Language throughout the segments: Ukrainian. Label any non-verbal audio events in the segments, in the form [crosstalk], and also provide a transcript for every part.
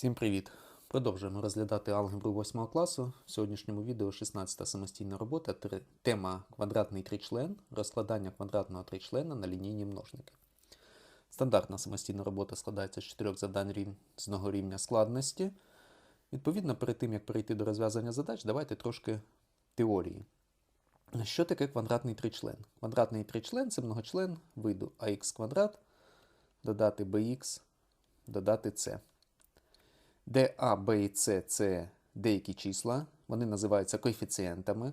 Всім привіт! Продовжуємо розглядати алгебру 8 класу. В сьогоднішньому відео 16 самостійна робота. Тема квадратний тричлен, розкладання квадратного тричлена на лінійні множники. Стандартна самостійна робота складається з чотирьох завдань різного рівня складності. Відповідно, перед тим як перейти до розв'язання задач, давайте трошки теорії. Що таке квадратний тричлен? Квадратний тричлен це многочлен виду ax квадрат, додати bx, додати c де А, Б і С це деякі числа, вони називаються коефіцієнтами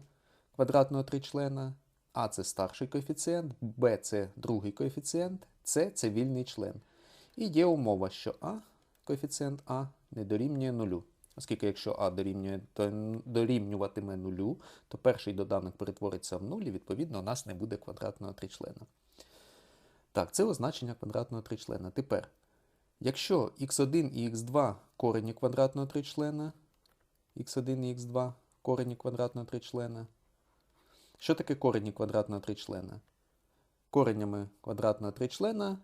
квадратного тричлена. А це старший коефіцієнт, Б це другий коефіцієнт, С це вільний член. І є умова, що А, коефіцієнт А не дорівнює нулю. Оскільки якщо А дорівнює, дорівнюватиме нулю, то перший доданок перетвориться в нуль, і відповідно у нас не буде квадратного тричлена. Так, це означення квадратного тричлена. Тепер Якщо x1 і x2 корені квадратного тричлена, x1 і x2 корені квадратного тричлена. Що таке корені квадратного тричлена? Коренями квадратного тричлена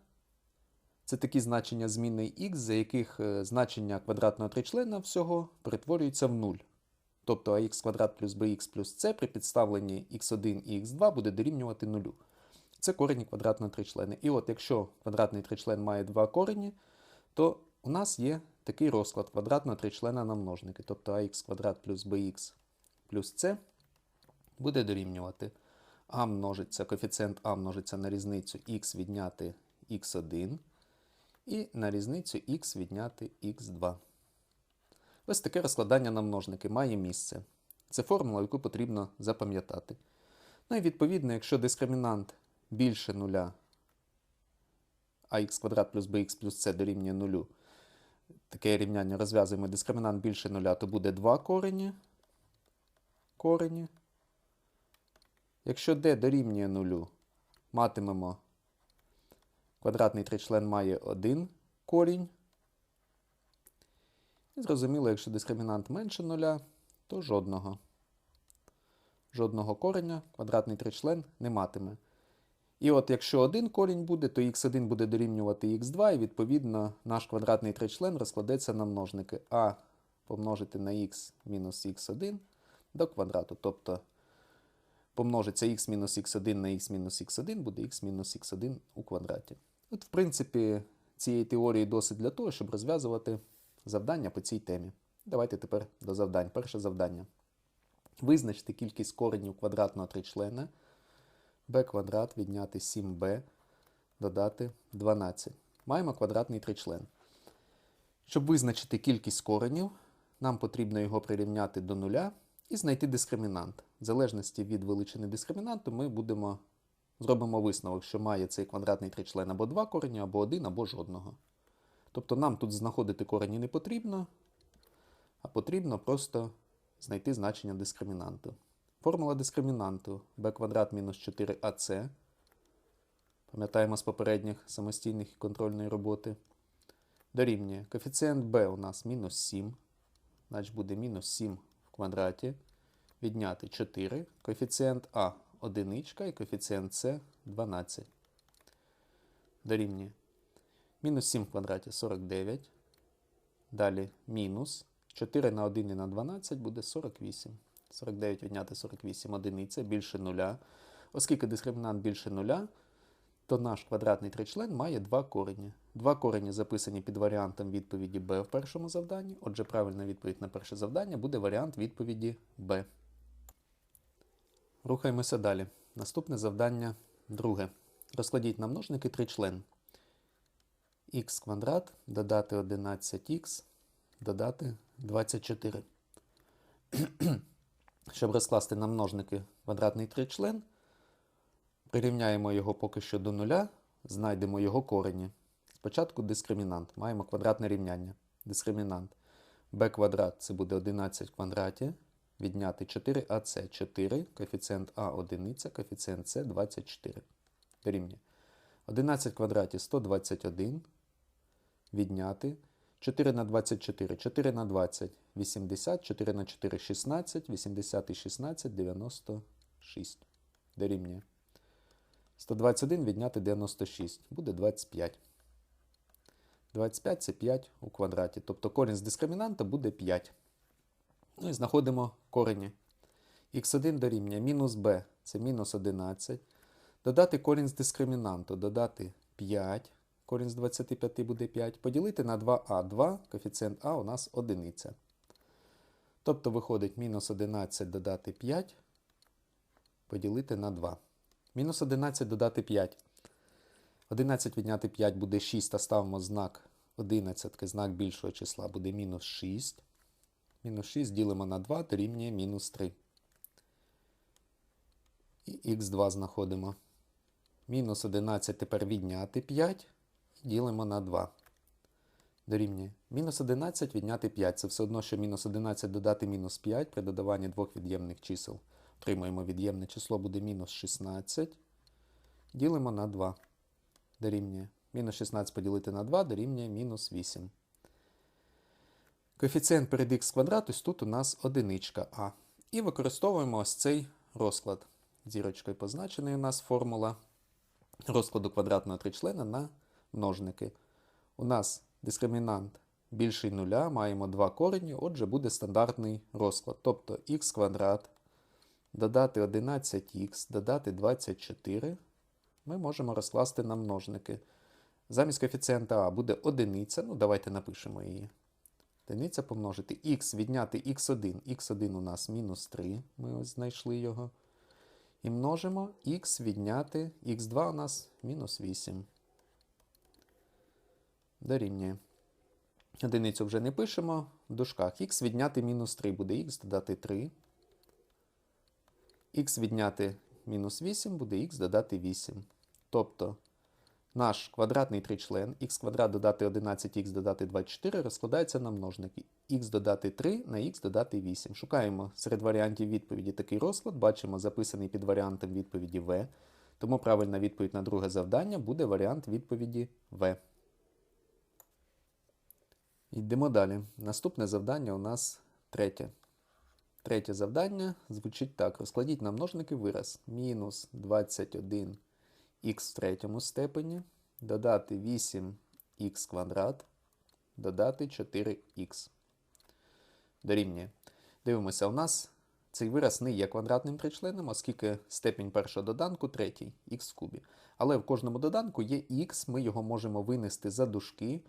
це такі значення зміни x, за яких е, значення квадратного тричлена всього перетворюється в 0. Тобто ax квадрат плюс bx плюс c при підставленні x1 і x2 буде дорівнювати 0. Це корені квадратного тричлена. І от якщо квадратний тричлен має два корені, то у нас є такий розклад квадратного тричлена на множники. Тобто ax квадрат плюс bx плюс c буде дорівнювати а множиться, коефіцієнт а множиться на різницю x відняти x1 і на різницю x відняти x2. Ось таке розкладання на множники має місце. Це формула, яку потрібно запам'ятати. Ну і відповідно, якщо дискримінант більше нуля, ax квадрат плюс bx плюс c дорівнює нулю, таке рівняння розв'язуємо дискримінант більше нуля, то буде 2 корені. корені. Якщо d дорівнює нулю, матимемо квадратний тричлен має один корінь. І зрозуміло, якщо дискримінант менше нуля, то жодного. Жодного кореня квадратний тричлен не матиме. І от якщо один корінь буде, то x1 буде дорівнювати x2, і відповідно наш квадратний тричлен розкладеться на множники а помножити на x мінус x1 до квадрату. Тобто помножиться x мінус x1 на x мінус x1 буде x мінус x1 у квадраті. От, в принципі, цієї теорії досить для того, щоб розв'язувати завдання по цій темі. Давайте тепер до завдань. Перше завдання. Визначте кількість коренів квадратного тричлена b квадрат відняти 7b, додати 12. Маємо квадратний тричлен. Щоб визначити кількість коренів, нам потрібно його прирівняти до нуля і знайти дискримінант. В залежності від величини дискримінанту ми будемо, зробимо висновок, що має цей квадратний тричлен або два корені, або один, або жодного. Тобто нам тут знаходити корені не потрібно, а потрібно просто знайти значення дискримінанту. Формула дискримінанту b квадрат мінус 4ac. Пам'ятаємо з попередніх самостійних і контрольної роботи. Дорівнює коефіцієнт b у нас мінус 7. Значить буде мінус 7 в квадраті. Відняти 4. Коефіцієнт а 1 і коефіцієнт с 12. Дорівнює. Мінус 7 в квадраті 49. Далі мінус 4 на 1 і на 12 буде 48. 49 відняти 48 одиниця більше нуля. Оскільки дискримінант більше нуля, то наш квадратний тричлен має два корені. Два корені записані під варіантом відповіді b в першому завданні. Отже, правильна відповідь на перше завдання буде варіант відповіді b. Рухаємося далі. Наступне завдання друге. Розкладіть на множники тричлен. х квадрат додати 11х, додати 24. Щоб розкласти на множники квадратний тричлен, прирівняємо його поки що до нуля, знайдемо його корені. Спочатку дискримінант. Маємо квадратне рівняння. Дискримінант b квадрат це буде 11 в квадраті. Відняти 4ac 4, коефіцієнт а 1, коефіцієнт с 24. Дорівнює. 11 в квадраті 121. Відняти 4 на 24, 4 на 20, 80, 4 на 4, 16, 80 і 16, 96. Дорівнює. 121 відняти 96. Буде 25. 25 це 5 у квадраті. Тобто корінь з дискримінанта буде 5. Ну і знаходимо корені. х1 дорівнює мінус b це мінус 11. Додати корінь з дискримінанту, додати 5. Корінь з 25 буде 5. Поділити на 2а. 2, коефіцієнт а у нас одиниця. Тобто виходить мінус 11 додати 5, поділити на 2. Мінус 11 додати 5. 11 відняти 5 буде 6, а ставимо знак 11, знак більшого числа буде мінус 6. Мінус 6 ділимо на 2, дорівнює мінус 3. І х2 знаходимо. Мінус 11 тепер відняти 5 і ділимо на 2. Дорівнює. Мінус 11 відняти 5. Це все одно, що мінус 11 додати мінус 5 при додаванні двох від'ємних чисел. Отримуємо від'ємне число буде мінус 16. Ділимо на 2. Дорівнює. Мінус 16 поділити на 2 дорівнює мінус 8. Коефіцієнт перед х квадрат, ось тут у нас одиничка А. І використовуємо ось цей розклад. Зірочкою позначений у нас формула розкладу квадратного тричлена на множники. У нас дискримінант більший нуля, маємо два корені, отже, буде стандартний розклад. Тобто х квадрат додати 11х, додати 24 ми можемо розкласти на множники. Замість коефіцієнта А буде одиниця, ну давайте напишемо її. Одиниця помножити х відняти х1. х1 у нас мінус 3, ми ось знайшли його. І множимо х відняти х2 у нас мінус 8. Дорівнює. Одиницю вже не пишемо. В дужках х відняти мінус 3 буде х додати 3. х відняти мінус 8 буде х додати 8. Тобто наш квадратний тричлен х квадрат додати 11х додати 24 розкладається на множники. х додати 3 на х додати 8. Шукаємо серед варіантів відповіді такий розклад. Бачимо записаний під варіантом відповіді В. Тому правильна відповідь на друге завдання буде варіант відповіді В. Йдемо далі. Наступне завдання у нас третє. Третє завдання звучить так. Розкладіть на множники вираз мінус 21 х в третьому степені, додати 8х квадрат, додати 4х. Дорівнює. Дивимося, у нас цей вираз не є квадратним тричленом, оскільки степінь першого доданку третій, х в кубі. Але в кожному доданку є х, ми його можемо винести за дужки.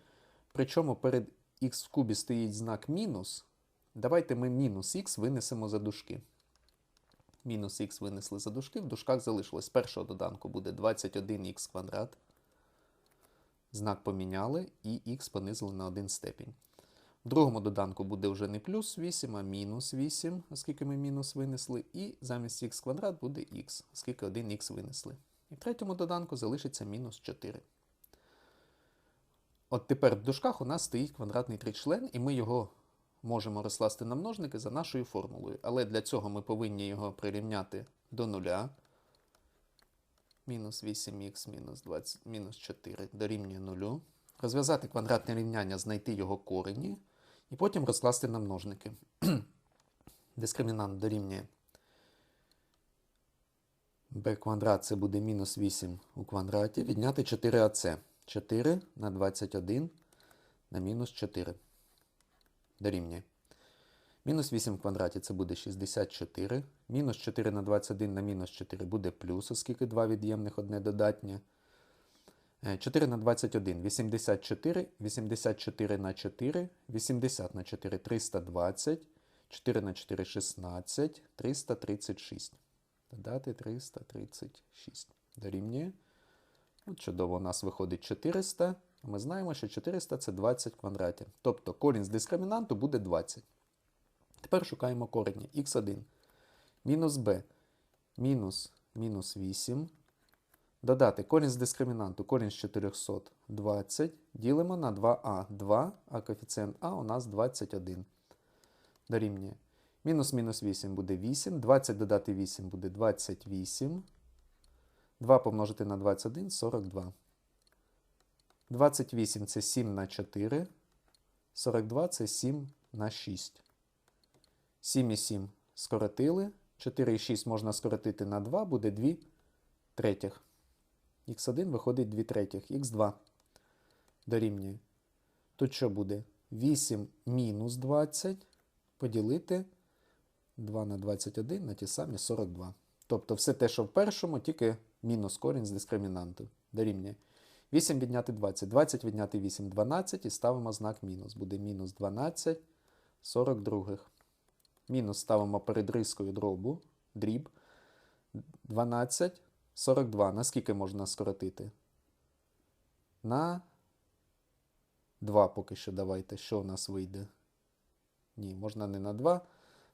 Причому перед х в кубі стоїть знак мінус. Давайте ми мінус х винесемо за дужки. Мінус х винесли за дужки, в дужках залишилось. З першого доданку буде 21х квадрат. Знак поміняли і х понизили на 1 степінь. В другому доданку буде вже не плюс 8, а мінус 8, оскільки ми мінус винесли. І замість х квадрат буде х, оскільки 1х винесли. І в третьому доданку залишиться мінус 4. От тепер в дужках у нас стоїть квадратний тричлен, і ми його можемо розкласти на множники за нашою формулою. Але для цього ми повинні його прирівняти до нуля. Мінус 8х мінус 20, мінус 4 дорівнює нулю. Розв'язати квадратне рівняння, знайти його корені, і потім розкласти на множники. [clears throat] Дискримінант дорівнює b квадрат це буде мінус 8 у квадраті. Відняти 4ac. 4 на 21 на мінус 4 дорівнює. Мінус 8 в квадраті це буде 64. Мінус 4 на 21 на мінус 4 буде плюс, оскільки два від'ємних одне додатнє. 4 на 21 84, 84 на 4, 80 на 4 320, 4 на 4 16, 336. Додати 336. Дорівнює. Чудово, у нас виходить 400. Ми знаємо, що 400 це 20 квадратів. Тобто корінь з дискримінанту буде 20. Тепер шукаємо корені. х1 мінус b мінус мінус 8. Додати корінь з дискримінанту, корінь з 420. Ділимо на 2а. 2, а коефіцієнт а у нас 21. Дорівнює. Мінус мінус 8 буде 8. 20 додати 8 буде 28. 2 помножити на 21 42. 28 це 7 на 4. 42 це 7 на 6. 7 і 7 скоротили. 4 і 6 можна скоротити на 2, буде 2 третіх. Х1 виходить 2 третіх. Х2 дорівнює. Тут що буде? 8 мінус 20 поділити 2 на 21 на ті самі 42. Тобто все те, що в першому, тільки мінус корінь з дискримінанту. Дорівнює. 8 відняти 20. 20 відняти 8 12 і ставимо знак мінус. Буде мінус 12 42. Мінус ставимо перед рискою дробу, дріб. 12 42. Наскільки можна скоротити? На 2 поки що давайте. Що у нас вийде? Ні, можна не на 2.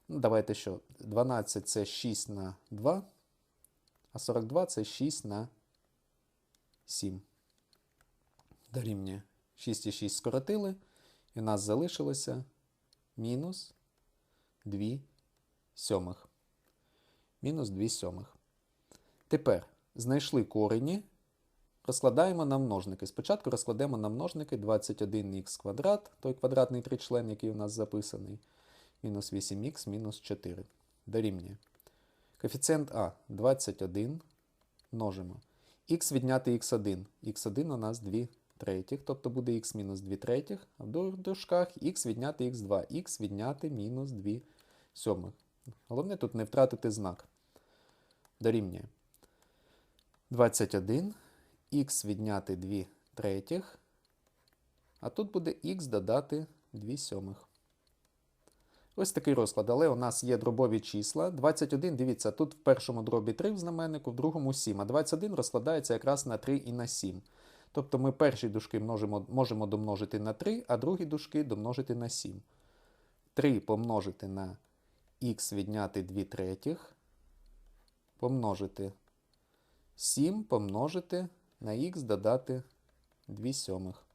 Ну, давайте що? 12 це 6 на 2, а 42 це 6 на 7. Дорівнює 6 і 6 скоротили, і у нас залишилося мінус 2 сьомих. Мінус 2 сьомих. Тепер знайшли корені, розкладаємо на множники. Спочатку розкладемо на множники 21х квадрат, той квадратний тричлен, який у нас записаний, мінус 8х мінус 4. Дорівнює. Коефіцієнт А 21 множимо. Х відняти х1. х1 у нас 2 третіх, тобто буде х мінус 2 третіх, а в дужках х відняти х2, х відняти мінус 2 сьомих. Головне тут не втратити знак. Дорівнює. 21, х відняти 2 третіх, а тут буде х додати 2 сьомих. Ось такий розклад, але у нас є дробові числа. 21, дивіться, тут в першому дробі 3 в знаменнику, в другому 7, а 21 розкладається якраз на 3 і на 7. Тобто ми перші дужки множимо, можемо домножити на 3, а другі дужки домножити на 7. 3 помножити на х відняти 2 третіх, помножити 7 помножити на х додати 2 сьомих.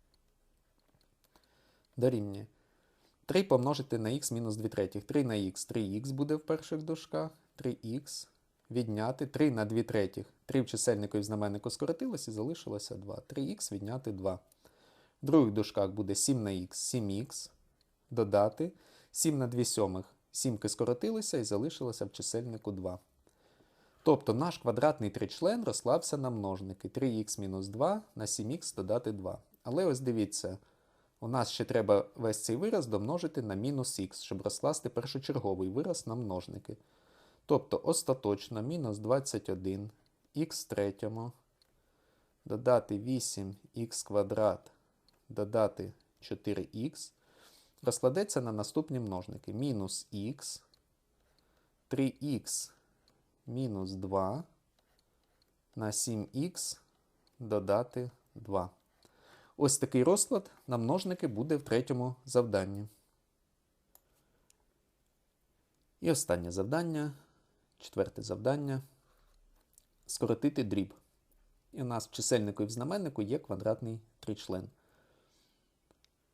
Дорівнює. 3 помножити на х мінус 2 третіх. 3 на х, 3х буде в перших дужках. 3х відняти 3 на 2 третіх. 3 в чисельнику і в знаменнику скоротилось і залишилося 2. 3х відняти 2. В других дужках буде 7 на х, 7х додати. 7 на 2 сьомих. Сімки скоротилися і залишилося в чисельнику 2. Тобто наш квадратний тричлен розклався на множники 3х мінус 2 на 7х додати 2. Але ось дивіться, у нас ще треба весь цей вираз домножити на мінус х, щоб розкласти першочерговий вираз на множники. Тобто остаточно мінус 21 х третьому, додати 8х квадрат, додати 4х, розкладеться на наступні множники. Мінус х, 3х мінус 2 на 7х додати 2. Ось такий розклад на множники буде в третьому завданні. І останнє завдання, четверте завдання скоротити дріб. І у нас в чисельнику і в знаменнику є квадратний тричлен.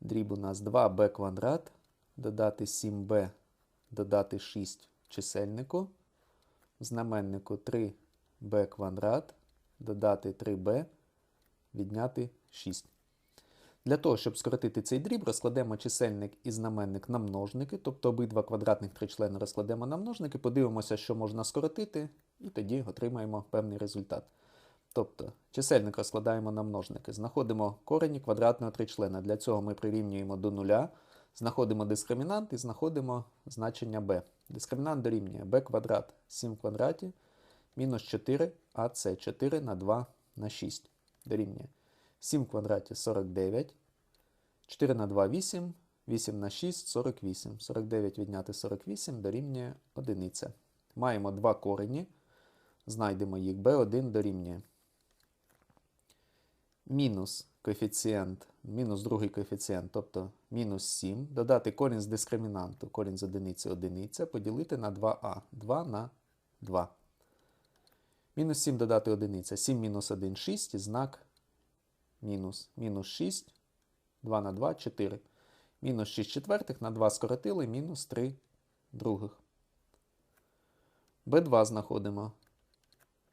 Дріб у нас 2b квадрат, додати 7b, додати 6 в чисельнику. В знаменнику 3b квадрат, додати 3b, відняти 6. Для того, щоб скоротити цей дріб, розкладемо чисельник і знаменник на множники, тобто обидва квадратних тричлени розкладемо на множники, подивимося, що можна скоротити, і тоді отримаємо певний результат. Тобто чисельник розкладаємо на множники, знаходимо корені квадратного тричлена. Для цього ми прирівнюємо до нуля, знаходимо дискримінант і знаходимо значення b. Дискримінант дорівнює b квадрат 7 в квадраті мінус 4, а це 4 на 2 на 6 дорівнює. 7 в квадраті 49. 4 на 2 8. 8 на 6 48. 49 відняти 48 дорівнює 1. Маємо два корені. Знайдемо їх. b1 дорівнює. Мінус коефіцієнт, мінус другий коефіцієнт, тобто мінус 7. Додати корінь з дискримінанту, корінь з одиниці одиниця, поділити на 2а. 2 на 2. Мінус 7 додати одиниця. 7 мінус 1 6 і знак мінус. Мінус 6, 2 на 2, 4. Мінус 6 четвертих на 2 скоротили, мінус 3 других. b2 знаходимо.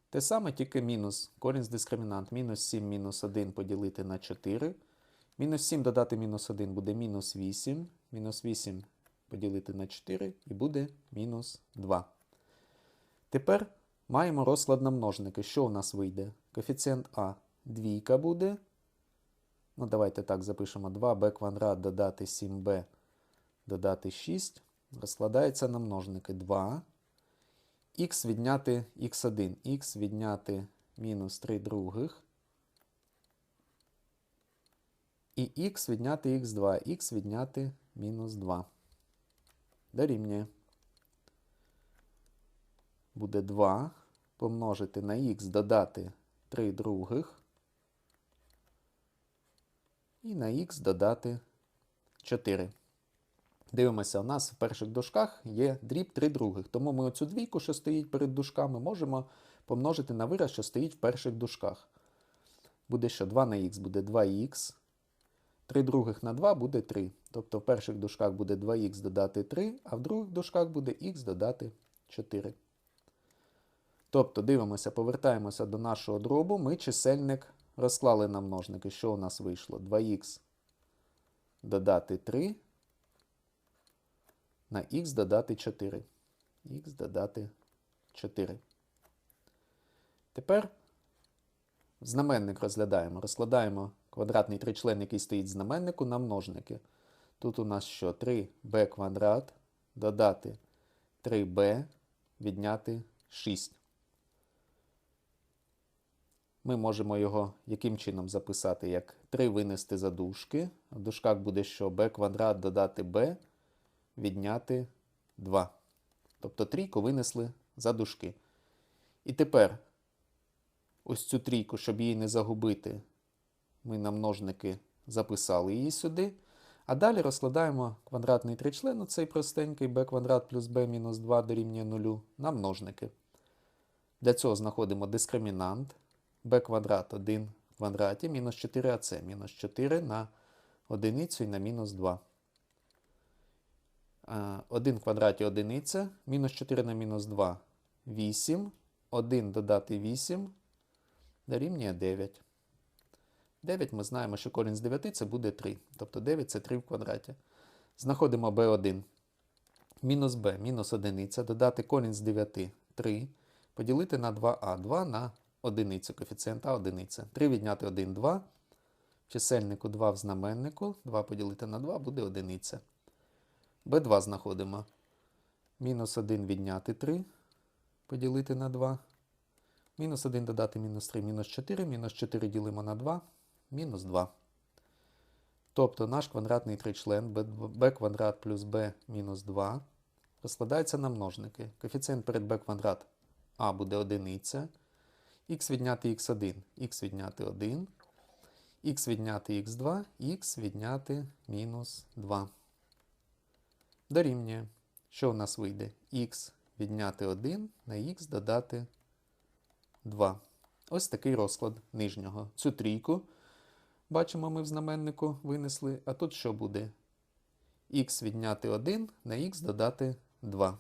Те саме, тільки мінус. Корінь з дискримінант. Мінус 7 мінус 1 поділити на 4. Мінус 7 додати мінус 1 буде мінус 8. Мінус 8 поділити на 4 і буде мінус 2. Тепер маємо розклад на множники. Що у нас вийде? Коефіцієнт А двійка буде. Ну, давайте так запишемо 2b квадрат додати 7b додати 6. Розкладається на множники 2. Х відняти х1. Х відняти мінус 3 других. І х відняти х2. Х відняти мінус 2. Дорівнює. Буде 2 помножити на х додати 3 других. І на х додати 4. Дивимося, у нас в перших дужках є дріб 3 других. Тому ми оцю двійку, що стоїть перед дужками, можемо помножити на вираз, що стоїть в перших дужках. Буде що 2 на х буде 2х. 3 других на 2 буде 3. Тобто в перших дужках буде 2х додати 3, а в других дужках буде х додати 4. Тобто, дивимося, повертаємося до нашого дробу. Ми чисельник розклали на множники. Що у нас вийшло? 2х додати 3 на х додати 4. х додати 4. Тепер знаменник розглядаємо. Розкладаємо квадратний тричлен, який стоїть в знаменнику, на множники. Тут у нас що? 3b квадрат додати 3b відняти 6. Ми можемо його яким чином записати, як 3 винести за дужки. В дужках буде що b квадрат додати b відняти 2. Тобто трійку винесли за дужки. І тепер ось цю трійку, щоб її не загубити, ми на множники записали її сюди. А далі розкладаємо квадратний тричлен, цей простенький b квадрат плюс b мінус 2 дорівнює 0 на множники. Для цього знаходимо дискримінант b квадрат 1 в квадраті мінус 4ac мінус 4 на одиницю і на мінус 2. 1 в квадраті одиниця, мінус 4 на мінус 2 8. 1 додати 8 дорівнює 9. 9 ми знаємо, що корінь з 9 це буде 3. Тобто 9 це 3 в квадраті. Знаходимо b1. Мінус b, мінус 1. Додати корінь з 9 3. Поділити на 2а. 2 на 1, коефіцієнт А 1. 3 відняти 1 2. В чисельнику 2 в знаменнику. 2 поділити на 2 буде 1. b2 знаходимо. Мінус 1 відняти 3. Поділити на 2. Мінус 1 додати мінус 3, мінус 4. Мінус 4 ділимо на 2. Мінус 2. Тобто наш квадратний тричлен b квадрат плюс b мінус 2 розкладається на множники. Коефіцієнт перед b квадрат а буде 1. Х відняти х1, х відняти 1, х відняти х2, х відняти мінус 2. Дорівнює. Що у нас вийде? х відняти 1 на х додати 2. Ось такий розклад нижнього. Цю трійку, бачимо, ми в знаменнику винесли. А тут що буде? х відняти 1 на х додати 2.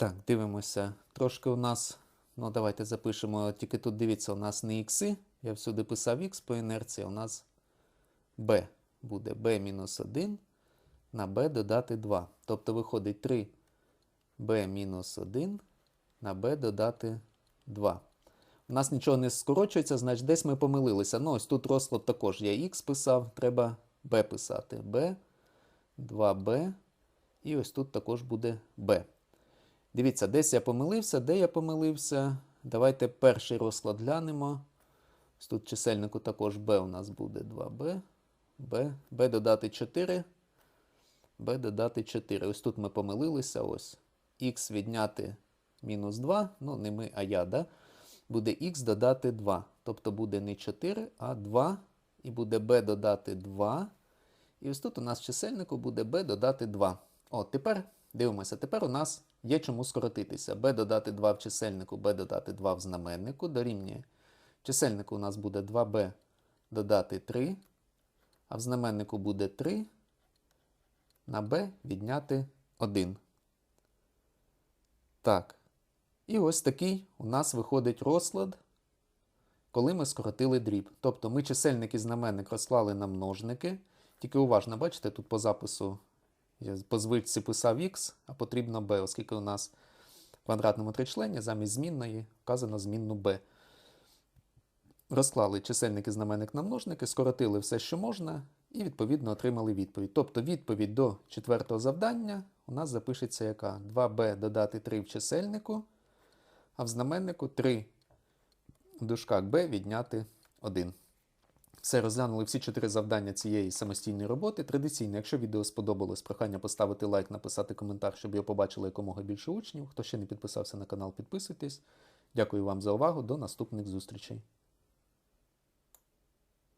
Так, дивимося. Трошки у нас, ну давайте запишемо, тільки тут дивіться, у нас не ікси. Я всюди писав х по інерції, у нас b буде b-1 на b додати 2. Тобто виходить 3b-1 на b додати 2. У нас нічого не скорочується, значить десь ми помилилися. Ну, ось тут розклад також я х писав, треба b писати. b, 2b. І ось тут також буде b. Дивіться, десь я помилився, де я помилився. Давайте перший розклад глянемо. Ось Тут чисельнику також b у нас буде 2b, b, b додати 4, b додати 4. Ось тут ми помилилися. ось. Х відняти мінус 2, ну не ми, а я, да? буде х додати 2. Тобто буде не 4, а 2. І буде b додати 2. І ось тут у нас чисельнику буде b додати 2. О, тепер дивимося, тепер у нас Є чому скоротитися. b додати 2 в чисельнику, b додати 2 в знаменнику дорівнює. Чисельнику у нас буде 2b додати 3, а в знаменнику буде 3 на b відняти 1. Так. І ось такий у нас виходить розклад, коли ми скоротили дріб. Тобто ми чисельник і знаменник розклали на множники. Тільки уважно, бачите, тут по запису я по звичці писав x, а потрібно b, оскільки у нас в квадратному тричлені замість змінної вказано змінну b. Розклали чисельник і знаменник на множники, скоротили все, що можна, і відповідно отримали відповідь. Тобто відповідь до четвертого завдання у нас запишеться яка? 2b додати 3 в чисельнику, а в знаменнику 3 в дужках b відняти 1. Все, розглянули всі чотири завдання цієї самостійної роботи. Традиційно, якщо відео сподобалось, прохання поставити лайк, написати коментар, щоб його побачили якомога більше учнів. Хто ще не підписався на канал, підписуйтесь. Дякую вам за увагу. До наступних зустрічей.